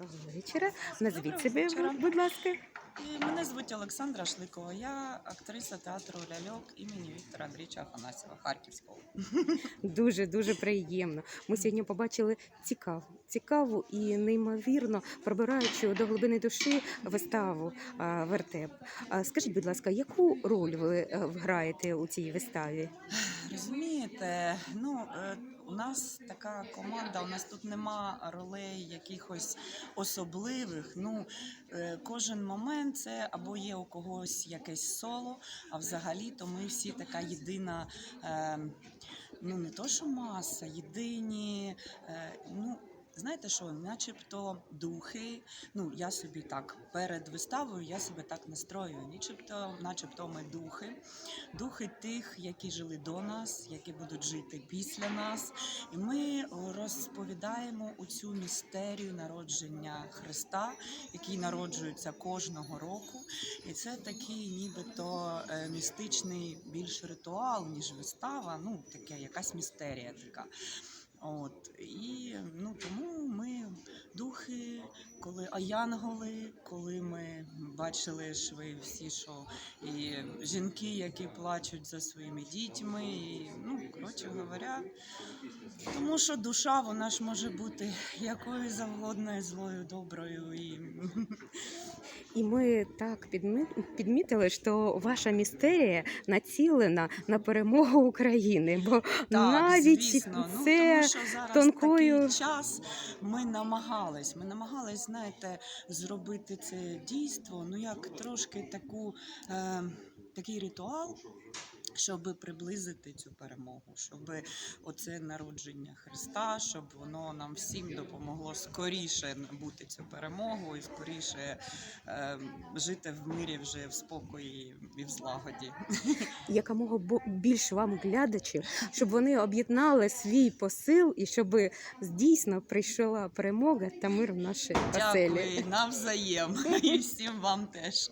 Доброго вечора. Назвіть себе, вечора. будь ласка. І мене звуть Олександра Шликова. Я актриса театру ляльок імені Віктора Андрійовича Афанасьєва Харківського. Дуже дуже приємно. Ми сьогодні побачили цікаву, цікаву і неймовірно пробираючу до глибини душі виставу вертеп. А, Скажіть, будь ласка, яку роль ви е, граєте у цій виставі? Розумієте, ну е, у нас така команда, у нас тут нема ролей якихось особливих. Ну е, кожен момент це або є у когось якесь соло, а взагалі то ми всі така єдина. Е, Ну, не то, що маса, єдині. Ну, знаєте що, начебто духи. Ну, я собі так перед виставою я себе так настроюю. Начебто, начебто ми духи, духи тих, які жили до нас, які будуть жити після нас. І ми розповідаємо у цю містерію народження Христа, який народжується кожного року. І це такий, нібито е, містичний більш ритуал, ніж вистава. Ну, таке, якась містерія така. От. І ну тому ми духи, коли а янголи, коли ми бачили ж ви всі, що і жінки, які плачуть за своїми дітьми, і ну коротше говоря, тому що душа вона ж може бути якою завгодно, злою, доброю і І ми так підмітили, що ваша містерія націлена на перемогу України, бо навіть звісно. Ну, це тому що зараз тонкою- такий час ми намагались. Ми намагались, знаєте, зробити це дійство, ну як трошки таку, е, такий ритуал. Щоб приблизити цю перемогу, щоб оце народження Христа, щоб воно нам всім допомогло скоріше набути цю перемогу і скоріше е, жити в мирі вже в спокої і в злагоді. якомога більше вам глядачів, щоб вони об'єднали свій посил і щоб дійсно прийшла перемога та мир в наші оселі. Дякую навзаєм і всім вам теж.